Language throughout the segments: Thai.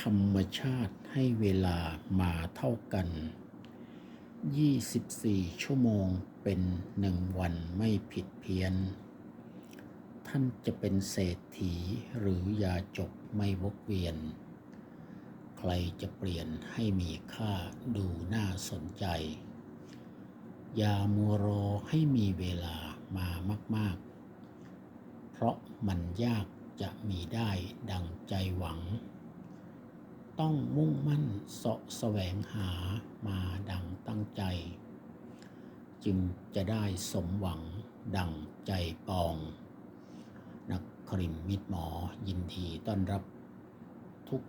ธรรมชาติให้เวลามาเท่ากัน 24 ชั่วโมงเป็นหนึ่งวันไม่ผิดเพี้ยน ท่านจะเป็นเศรษฐีหรือยาจกไม่วกเวียน ใครจะเปลี่ยนให้มีค่าดูน่าสนใจ อย่ามัวรอให้มีเวลามามาก ๆ เพราะมันยากจะมีได้ดังใจหวัง ต้องมุ่งมั่นเสาะแสวงหามาดังตั้งใจ จึงจะได้สมหวังดังใจปอง นักครินทร์มิตรหมอยินดีต้อนรับ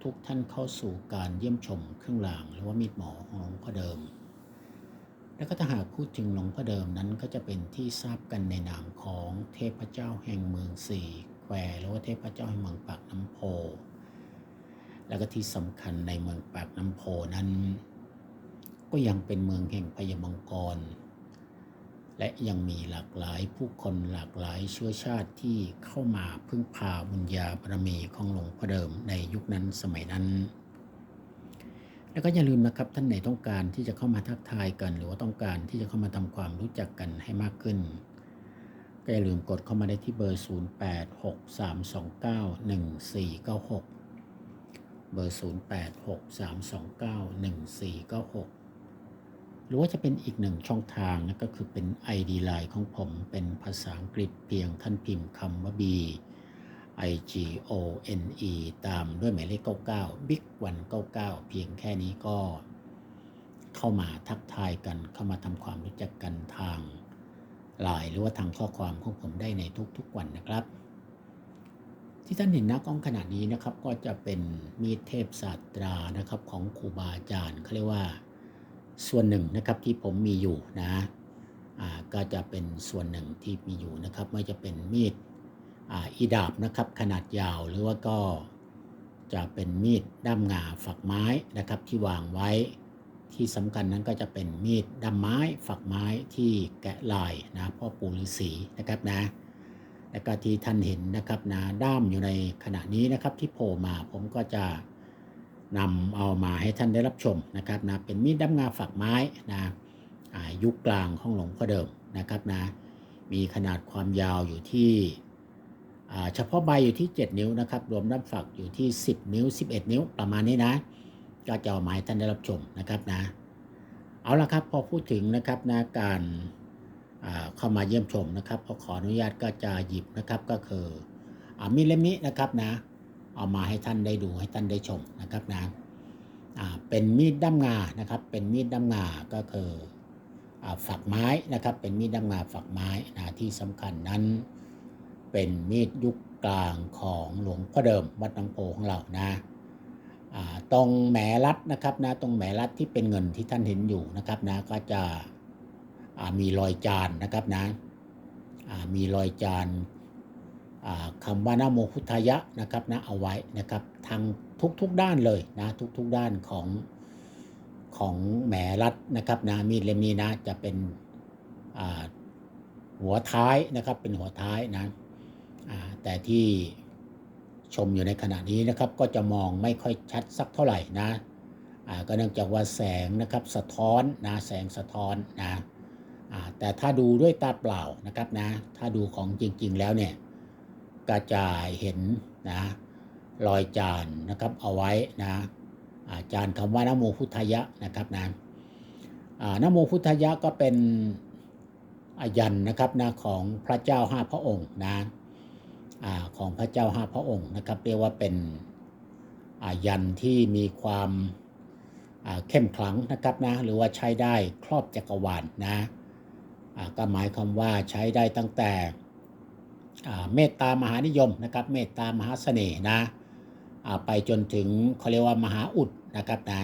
ทุกๆทท่านเข้าสู่การเยี่ยมชมเครื่องรางหรือว่ามิตรหมอของหลวงพ่อเดิม และก็ถ้าหากพูดถึงหลวงพ่อเดิมนั้นก็จะเป็นที่ทราบกันในนามของเทพเจ้าแห่งเมืองสี่แควหรือว่าเทพเจ้าแห่งเมืองปากน้ำโพ แล้วก็ที่สำคัญในเมืองปากน้ำโพนั้น ก็ยังเป็นเมืองแห่งพญามังกร และยังมีหลากหลายผู้คนหลากหลายเชื้อชาติที่เข้ามาพึ่งพาบุญญาบารมีของหลวงพ่อเดิมในยุคนั้นสมัยนั้นแล้วก็อย่าลืมนะครับท่านไหนต้องการที่จะเข้ามาทักทายกัน หรือว่าต้องการที่จะเข้ามาทำความรู้จักกันให้มากขึ้น ก็อย่าลืมกดเข้ามาได้ที่เบอร์ 0863291496 เบอร์ 0863291496 หรือว่าจะเป็นอีกหนึ่งช่องทางนะก็คือเป็น ID Line ของผมเป็นภาษาอังกฤษเพียงท่านพิมพ์คำว่า B I G O N E ตามด้วยหมายเลข 99 Big 199 เพียงแค่นี้ก็ เข้ามาทักทายกันเข้ามาทำความรู้จักกันทางไลน์หรือว่าทางข้อความของผมได้ในทุกๆวันนะครับ ที่ท่านเห็นหน้ากล้องขนาดนี้นะครับ ก็จะเป็นมีดเทพศาสตรานะครับของครูบาอาจารย์เขาเรียกว่าส่วนหนึ่งนะครับที่ผมมีอยู่นะก็จะเป็นส่วนหนึ่งที่มีอยู่นะครับ ไม่จะเป็นมีดออีดาบนะครับขนาดยาวหรือว่าก็จะเป็นมีดด้ามงาฝักไม้นะครับที่วางไว้ที่สำคัญนั้นก็จะเป็นมีดด้ามไม้ฝักไม้ที่แกะลายนะพ่อปู่ฤาษีนะครับนะ และก็ที่ท่านเห็นนะครับนะด้ามอยู่ในขณะนี้นะครับที่โผล่มาผมก็จะนำเอามาให้ท่านได้รับชมนะครับนะเป็นมีดด้ามงาฝักไม้นะยุคกลางของหลวงพ่อเดิมนะครับนะมีขนาดความยาวอยู่ที่เฉพาะใบอยู่ที่ 7 นิ้วนะครับรวมด้ามฝักอยู่ที่ 10 นิ้ว 11 นิ้วประมาณนี้นะก็จะเอามาให้ท่านได้รับชมนะครับนะเอาละครับพอพูดถึงนะครับนะการ เข้ามาเยี่ยมชมนะครับก็ขออนุญาตก็จะหยิบนะครับก็คืออมีดเล่มนี้นะครับนะ เอามาให้ท่านได้ดูให้ท่านได้ชมนะครับนะเป็นมีดด้ามงานะครับ เป็นมีดด้ามงาก็คือฝักไม้นะครับ เป็นมีดด้ามงาฝักไม้นะที่สำคัญนั้น เป็นมีดยุคกลางของหลวงพ่อเดิมวัดน้ำโพของเรานะตรงแหมรัดนะครับนะตรงแหมรัดที่เป็นเงินที่ท่านเห็นอยู่นะครับนะก็จะ มีรอยจานนะครับนะมีรอยจานอ่าคำว่านโมพุทธายะนะครับนะเอาไว้นะครับทางทุกๆด้านเลยนะทุกๆด้านของของแหมรัดนะครับนะมีดเล่มนี้นะจะเป็นหัวท้ายนะครับเป็นหัวท้ายนะแต่ที่ชมอยู่ในขณะนี้นะครับก็จะมองไม่ค่อยชัดสักเท่าไหร่นะก็เนื่องจากว่าแสงนะครับสะท้อนนะแสงสะท้อนนะ แต่ถ้าดูด้วยตาเปล่านะครับนะถ้าดูของจริง ๆ แล้วเนี่ยก็จะเห็นนะรอยจานนะครับเอาไว้นะาจารย์คำว่านโมพุทธายะนะครับนะนโมพุทธายะก็เป็นอายันนะครับนะของพระเจ้าห้าพระองค์นะอของพระเจ้าห้าพระองค์นะครับเรียกว่าเป็นอายันที่มีความเข้มขลังนะครับนะหรือว่าใช้ได้ครอบจักรวาลนะ ก็หมายความว่าใช้ได้ตั้งแต่เมตตามหานิยมนะครับเมตตามหาเสน่ห์นะไปจนถึงเขาเรียกว่ามหาอุดนะครับนะ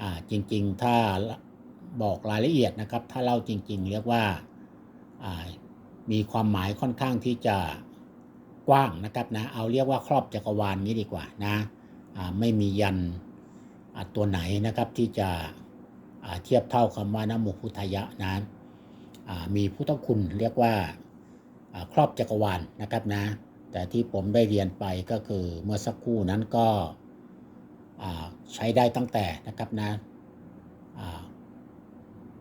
อ่จริงๆถ้าบอกรายละเอียดนะครับ ถ้าเล่าจริง ๆ เรียกว่ามีความหมายค่อนข้างที่จะกว้างนะครับนะเอาเรียกว่าครอบจักรวาลนี้ดีกว่านะไม่มียันตัวไหนนะครับที่จะเทียบเท่าคำว่านะโมพุทธยะนะอ่ มีพุทธคุณเรียกว่าครอบจักรวาลนะครับนะ แต่ที่ผมได้เรียนไปก็คือเมื่อสักครู่นั้นก็ใช้ได้ตั้งแต่นะครับนะ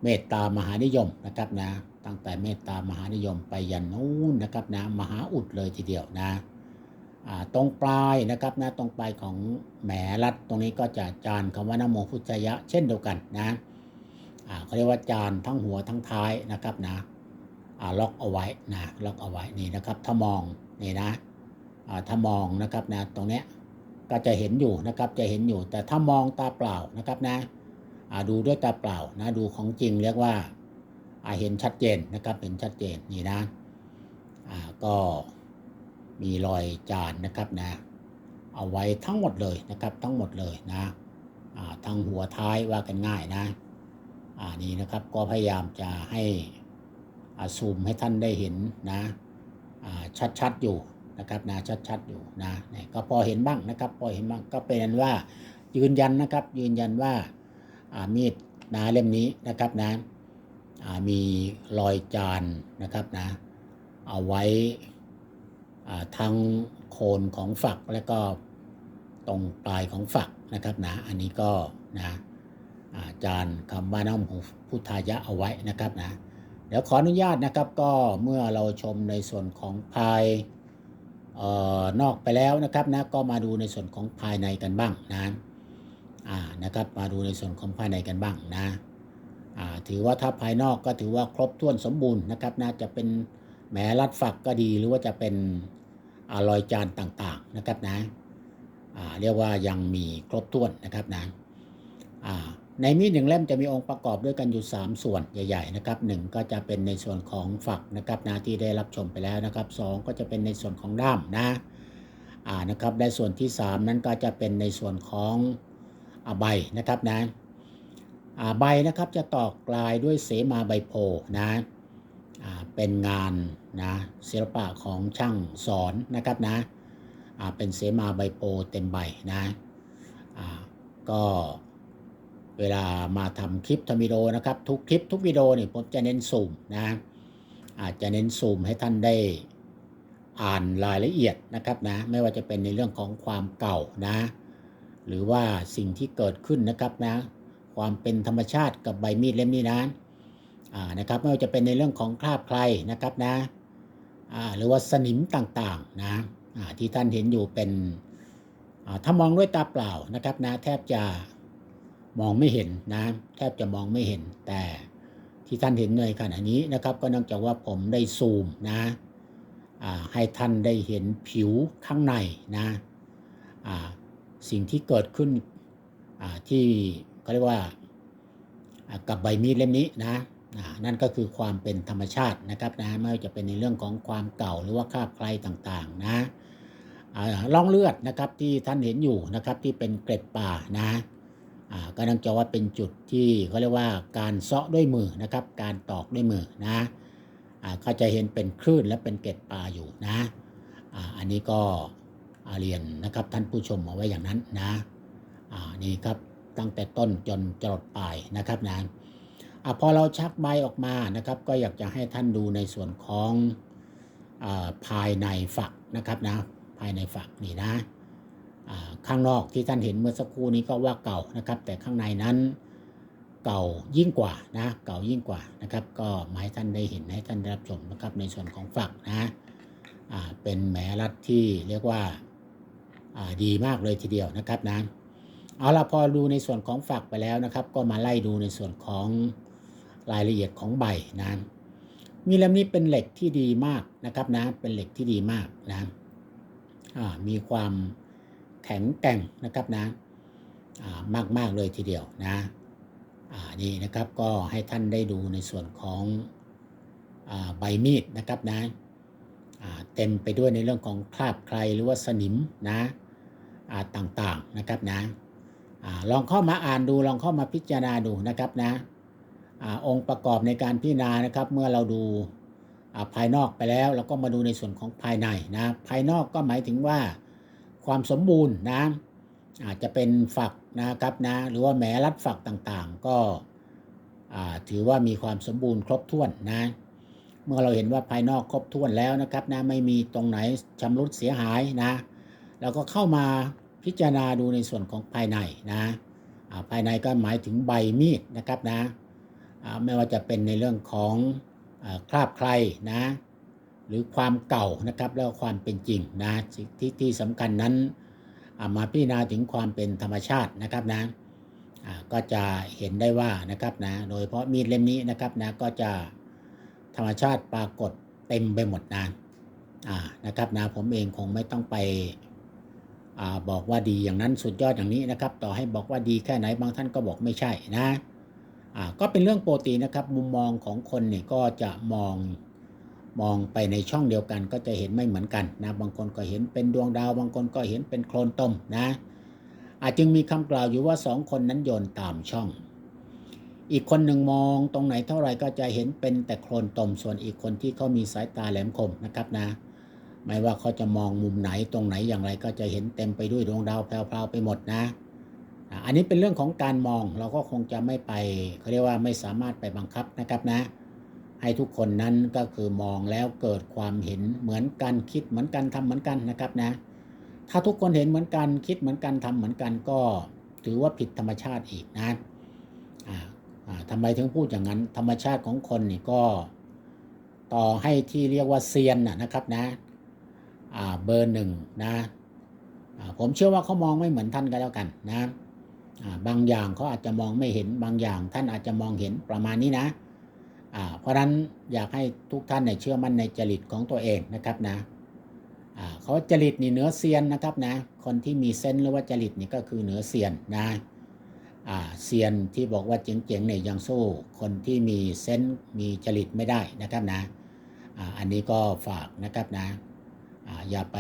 เมตตามหานิยมนะครับนะ ตั้งแต่เมตตามหานิยมไปยันนู้นนะครับนะมหาอุดเลยทีเดียวนะตรงปลายนะครับนะตรงปลายของแหมรัดตรงนี้ก็จะจานคำว่านโมพุทธยะ เช่นเดียวกันนะ เขาเรียกว่าจานทั้งหัวทั้งท้ายนะครับนะล็อกเอาไว้นะล็อกเอาไว้นี่นะครับถ้ามองนี่นะถ้ามองนะครับนะตรงเนี้ยก็จะเห็นอยู่นะครับจะเห็นอยู่ แต่ถ้ามองตาเปล่านะครับนะดูด้วยตาเปล่านะดูของจริงเรียกว่าเห็นชัดเจนนะครับเห็นชัดเจนนี่นะก็มีรอยจานนะครับนะเอาไว้ทั้งหมดเลยนะครับทั้งหมดเลยนะทั้งหัวท้ายว่ากันง่ายนะ อ่านี่นะครับก็พยายามจะให้อซูมให้ท่านได้เห็นนะชัดๆอยู่นะครับนะชัดๆอยู่นะนก็พอเห็นบ้างนะครับพอเห็นบ้างก็เป็นว่ายืนยันนะครับยืนยันว่าามีดนาเล่มนี้นะครับนะมีรอยจานนะครับนะเอาไว้ทั้งโคนของฝักและก็ตรงปลายของฝักนะครับนะอันนี้ก็นะ อาจารย์คำว่าน้ำหูพุทธายะเอาไว้นะครับนะเดี๋ยวขออนุญาตนะครับก็เมื่อเราชมในส่วนของภายออนอกไปแล้วนะครับนะก็มาดูในส่วนของภายในกันบ้างนะอ่านะครับมาดูในส่วนของภายในกันบ้างนะอ่าถือว่าถ้าภายนอกก็ถือว่าครบถ้วนสมบูรณ์นะครับนะจะเป็นแหมรัดฝักก็ดีหรือว่าจะเป็นอารอยจานต่างๆนะครับนะอ่าเรียกว่ายังมีครบถ้วนนะครับนะอ่า ในมีดหนึ่งเล่มจะมีองค์ประกอบด้วยกันอยู่ 3 ส่วนใหญ่ ๆ นะครับหนึ่งก็จะเป็นในส่วนของฝักนะครับนะที่ได้รับชมไปแล้วนะครับสองก็จะเป็นในส่วนของด้ามนะอ่านะครับและส่วนที่ 3 นั้นก็จะเป็นในส่วนของอใบนะครับนะอ่าใบนะครับจะตอกลายด้วยเสมาใบโพนะอ่าเป็นงานนะศิลปะของช่างสอนนะครับนะอ่าเป็นเสมาใบโพเต็มใบนะอ่าก็ เวลามาทำคลิปทำวิดีโอนะครับทุกคลิปทุกวิดีโอนี่ผมจะเน้นซูมนะอาจจะเน้นซูมให้ท่านได้อ่านรายละเอียดนะครับนะไม่ว่าจะเป็นในเรื่องของความเก่านะ หรือว่าสิ่งที่เกิดขึ้นนะครับนะ ความเป็นธรรมชาติกับใบมีดเล่มนี้นะอ่านะครับไม่ว่าจะเป็นในเรื่องของคราบใครนะครับนะอ่าหรือว่าสนิมต่างๆนะอ่าที่ท่านเห็นอยู่เป็นอ่าถ้ามองด้วยตาเปล่านะครับนะแทบจะ มองไม่เห็นนะแทบจะมองไม่เห็น แต่ที่ท่านเห็นในขณะนี้นะครับ ก็นื่องจากว่าผมได้ซูมนะให้ท่านได้เห็นผิวข้างในนะสิ่งที่เกิดขึ้นที่เขาเรียกว่ากับใบมีดเล่มนี้นะนั่นก็คือความเป็นธรรมชาตินะครับนะไม่ว่าจะเป็นในเรื่องของความเก่าหรือว่าคาบใครต่างๆนะร่องเลือดนะครับที่ท่านเห็นอยู่นะครับที่เป็นเกล็ดป่านะ ก็นั่งจะว่าเป็นจุดที่เขาเรียกว่าการเซาะด้วยมือนะครับ การตอกด้วยมือนะอ่าจะเห็นเป็นคลื่นและเป็นเกล็ดป่าอยู่นะอันนี้ก็เรียนนะครับท่านผู้ชมเอาไว้อย่างนั้นนะนี่ครับตั้งแต่ต้นจนจรดปลายนะครับนะอพอเราชักใบออกมานะครับ ก็อยากจะให้ท่านดูในส่วนของอภายในฝักนะครับนะภายในฝักนี่นะ ข้างนอกที่ท่านเห็นเมื่อสักครู่นี้ก็ว่าเก่านะครับ แต่ข้างในนั้นเก่ายิ่งกว่านะเก่ายิ่งกว่านะครับ ก็มาให้ท่านได้เห็นให้ท่านได้รับชมนะครับในส่วนของฝักนะเป็นแหมรัดที่เรียกว่าาดีมากเลยทีเดียวนะครับนะเอาละพอดูในส่วนของฝักไปแล้วนะครับ ก็มาไล่ดูในส่วนของรายละเอียดของใบนะมีเล่มนี้เป็นเหล็กที่ดีมากนะครับนะเป็นเหล็กที่ดีมากนะมีความ แข็งแกร่งนะครับนะอ่ามากมากเลยทีเดียวนะนี่นะครับก็ให้ท่านได้ดูในส่วนของอใบมีดนะครับนะอ่าเต็มไปด้วยในเรื่องของคราบใครหรือว่าสนิมนะต่างๆนะครับนะลองเข้ามาอ่านดูลองเข้ามาพิจารณาดูนะครับนะอองค์ประกอบในการพิจารณานะครับเมื่อเราดูภายนอกไปแล้วเราก็มาดูในส่วนของภายในนะภายนอกก็หมายถึงว่า ความสมบูรณ์นะอาจจะเป็นฝักนะครับนะหรือว่าแหมรัดฝักต่างๆ ก็ถือว่ามีความสมบูรณ์ครบถ้วนนะเมื่อเราเห็นว่าภายนอกครบถ้วนแล้วนะครับนะไม่มีตรงไหนชำรุดเสียหายนะเราก็เข้ามาพิจารณาดูในส่วนของภายในนะภายในก็หมายถึงใบมีดนะครับนะไม่ว่าจะเป็นในเรื่องของอคราบใครนะ หรือความเก่านะครับแล้วความเป็นจริงนะที่ที่สำคัญนั้นามาพิจารณาถึงความเป็นธรรมชาตินะครับนะก็จะเห็นได้ว่านะครับนะโดยเฉพาะมีดเล่มนี้นะครับนะก็จะธรรมชาติปรากฏเต็มไปหมดนะอ่านะครับนะผมเองคงไม่ต้องไปอบอกว่าดีอย่างนั้นสุดยอดอย่างนี้นะครับ ต่อให้บอกว่าดีแค่ไหนบางท่านก็บอกไม่ใช่นะก็เป็นเรื่องโปกตินะครับมุมมองของคนเนี่ยก็จะมอง มองไปในช่องเดียวกันก็จะเห็นไม่เหมือนกันนะบางคนก็เห็นเป็นดวงดาว บางคนก็เห็นเป็นโคลนตมนะ อาจจึงมีคำกล่าวอยู่ว่าสองคนนั้นโยนตามช่อง อีกคนหนึ่งมองตรงไหนเท่าไหร่ก็จะเห็นเป็นแต่โคลนตม ส่วนอีกคนที่เขามีสายตาแหลมคมนะครับนะ ไม่ว่าเขาจะมองมุมไหนตรงไหนอย่างไรก็จะเห็นเต็มไปด้วยดวงดาวแพรวๆไปหมดนะอันนี้เป็นเรื่องของการมองเราก็คงจะไม่ไปเขาเรียกว่าไม่สามารถไปบังคับนะครับนะ ให้ทุกคนนั้นก็คือมองแล้วเกิดความเห็นเหมือนกันคิดเหมือนกันทำเหมือนกันนะครับนะ ถ้าทุกคนเห็นเหมือนกันคิดเหมือนกันทำเหมือนกันก็ถือว่าผิดธรรมชาติอีกนะทำไมถึงพูดอย่างนั้น ธรรมชาติของคนนี่ก็ต่อให้ที่เรียกว่าเซียนนะครับนะเบอร์หนึ่งนะผมเชื่อว่าเขามองไม่เหมือนท่านก็แล้วกันนะบางอย่างเขาอาจจะมองไม่เห็นบางอย่างท่านอาจจะมองเห็นประมาณนี้นะ เพราะนั้นอยากให้ทุกท่านเนี่ยเชื่อมั่นในจริตของตัวเองนะครับนะเขาจริตนี่เหนือเซียนนะครับนะคนที่มีเซนหรือว่าจริตนี่ก็คือเหนือเซียนนะเซียนที่บอกว่าเจ๋งๆเนี่ยยังสู้ คนที่มีเซนมีจริตไม่ได้นะครับนะอันนี้ก็ฝากนะครับนะอย่าไป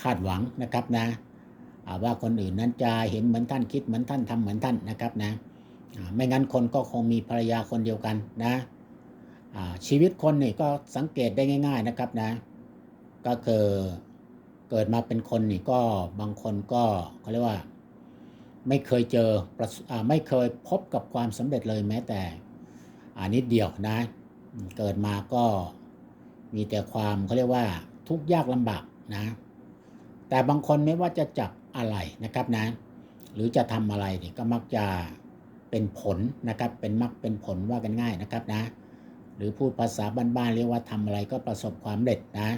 คาดหวังนะครับนะว่าคนอื่นนั้นจะเห็นเหมือนท่านคิดเหมือนท่านทำเหมือนท่านนะครับนะ ไม่งั้นคนก็คงมีภรรยาคนเดียวกันนะชีวิตคนนี่ก็สังเกตได้ง่าย ๆนะครับนะ ก็คือเกิดมาเป็นคนนี่ก็บางคนก็เขาเรียกว่า ไม่เคยเจอประไม่เคยพบกับความสำเร็จเลยแม้แต่อนิดเดียวนะ เกิดมาก็มีแต่ความเขาเรียกว่าทุกข์ยากลำบากนะ แต่บางคนไม่ว่าจะจับอะไรนะครับนะ หรือจะทำอะไรนี่ก็มักจะ เป็นผลนะครับ เป็นมักเป็นผลว่ากันง่ายนะครับนะ หรือพูดภาษาบ้านๆเรียกว่าทำอะไรก็ประสบความเร็จนะ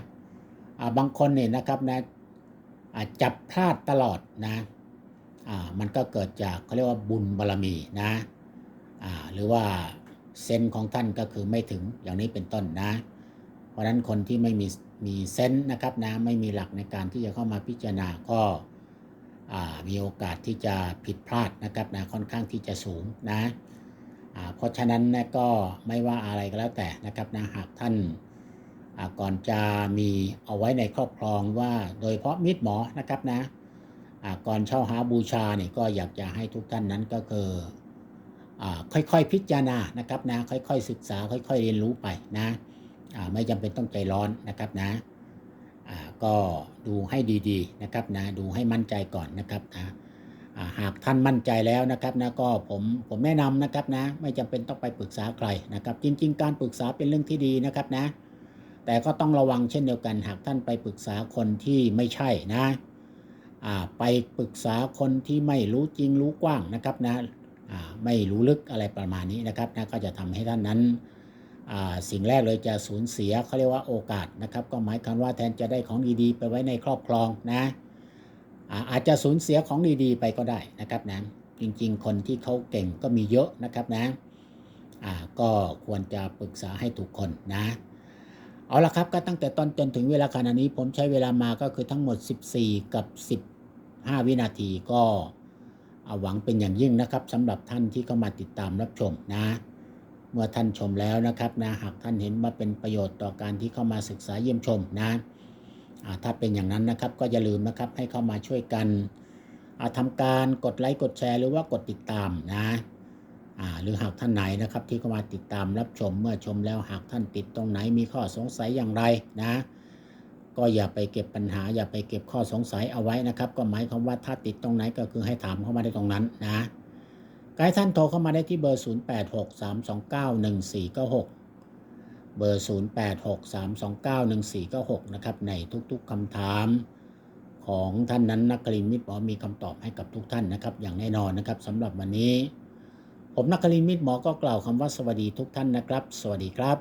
าบางคนเนี่ยนะครับนะอาจับพลาดตลอดนะมันก็เกิดจากเขาเรียกว่าบุญบารมีนะหรือว่าเซนของท่านก็คือไม่ถึงอย่างนี้เป็นต้นนะ เพราะฉะนั้นคนที่ไม่มีมีเซนส์นะครับนะไม่มีหลักในการที่จะเข้ามาพิจารณาก็า มีโอกาสที่จะผิดพลาดนะครับนะค่อนข้างที่จะสูงนะเพราะฉะนั้นนะก็ไม่ว่าอะไรก็แล้วแต่นะครับนะหากท่านก่อนจะมีเอาไว้ในครอบครองว่าโดยเฉพาะมีดหมอนะครับนะอ่าก่อนเช่าหาบูชาเนี่ยก็อยากจะให้ทุกท่านนั้นก็คืออค่อยๆพิจารณานะครับนะค่อยๆศึกษาค่อยๆเรียนรู้ไปนะไม่จำเป็นต้องใจร้อนนะครับนะอ่า ก็ดูให้ดีๆนะครับนะดูให้มั่นใจก่อนนะครับนะหากท่านมั่นใจแล้วนะครับนะก็ผมผมแนะนำนะครับนะไม่จำเป็นต้องไปปรึกษาใครนะครับ จริง ๆ การปรึกษาเป็นเรื่องที่ดีนะครับนะ แต่ก็ต้องระวังเช่นเดียวกัน หากท่านไปปรึกษาคนที่ไม่ใช่นะไปปรึกษาคนที่ไม่รู้จริงรู้กว้างนะครับนะไม่รู้ลึกอะไรประมาณนี้นะครับนะก็จะทำให้ท่านนั้น สิ่งแรกเลยจะสูญเสียเขาเรียกว่าโอกาสนะครับ ก็หมายความว่าแทนจะได้ของดีๆ ไปไว้ในครอบครองนะอาอาจจะสูญเสียของดีๆ ไปก็ได้นะครับนะจริงๆ คนที่เขาเก่งก็มีเยอะนะครับนะก็ควรจะปรึกษาให้ถูกคนนะเอาละครับก็ตั้งแต่ตอนจนถึงเวลาขณะนี้ ผมใช้เวลามาก็คือทั้งหมด 14 กับ 15 วินาทีก็เอาหวังเป็นอย่างยิ่งนะครับสำหรับท่านที่เข้ามาติดตามรับชมนะ เมื่อท่านชมแล้วนะครับนะหากท่านเห็นว่าเป็นประโยชน์ต่อการที่เข้ามาศึกษาเยี่ยมชมนะถ้าเป็นอย่างนั้นนะครับก็อย่าลืมนะครับให้เข้ามาช่วยกันอ่าทำการกดไลค์กดแชร์หรือว่ากดติดตามนะหรือหากท่านไหนนะครับที่เข้ามาติดตามรับชมเมื่อชมแล้วหากท่านติดตรงไหนมีข้อสงสัยอย่างไรนะก็อย่าไปเก็บปัญหา อย่าไปเก็บข้อสงสัยเอาไว้นะครับ ก็หมายความว่าถ้าติดตรงไหนก็คือให้ถามเข้ามาได้ตรงนั้นนะ กายท่านโทรเข้ามาได้ที่เบอร์ 0863291496 เบอร์ 0863291496 นะครับ ในทุกๆคำถามของท่านนั้นนักกลินทร์มิตรหมอมีคำตอบให้กับทุกท่านนะครับ อย่างแน่นอนนะครับสำหรับวันนี้ ผมนักกลินมิตรหมอก็กล่าวคำว่าสวัสดีทุกท่านนะครับ สวัสดีครับ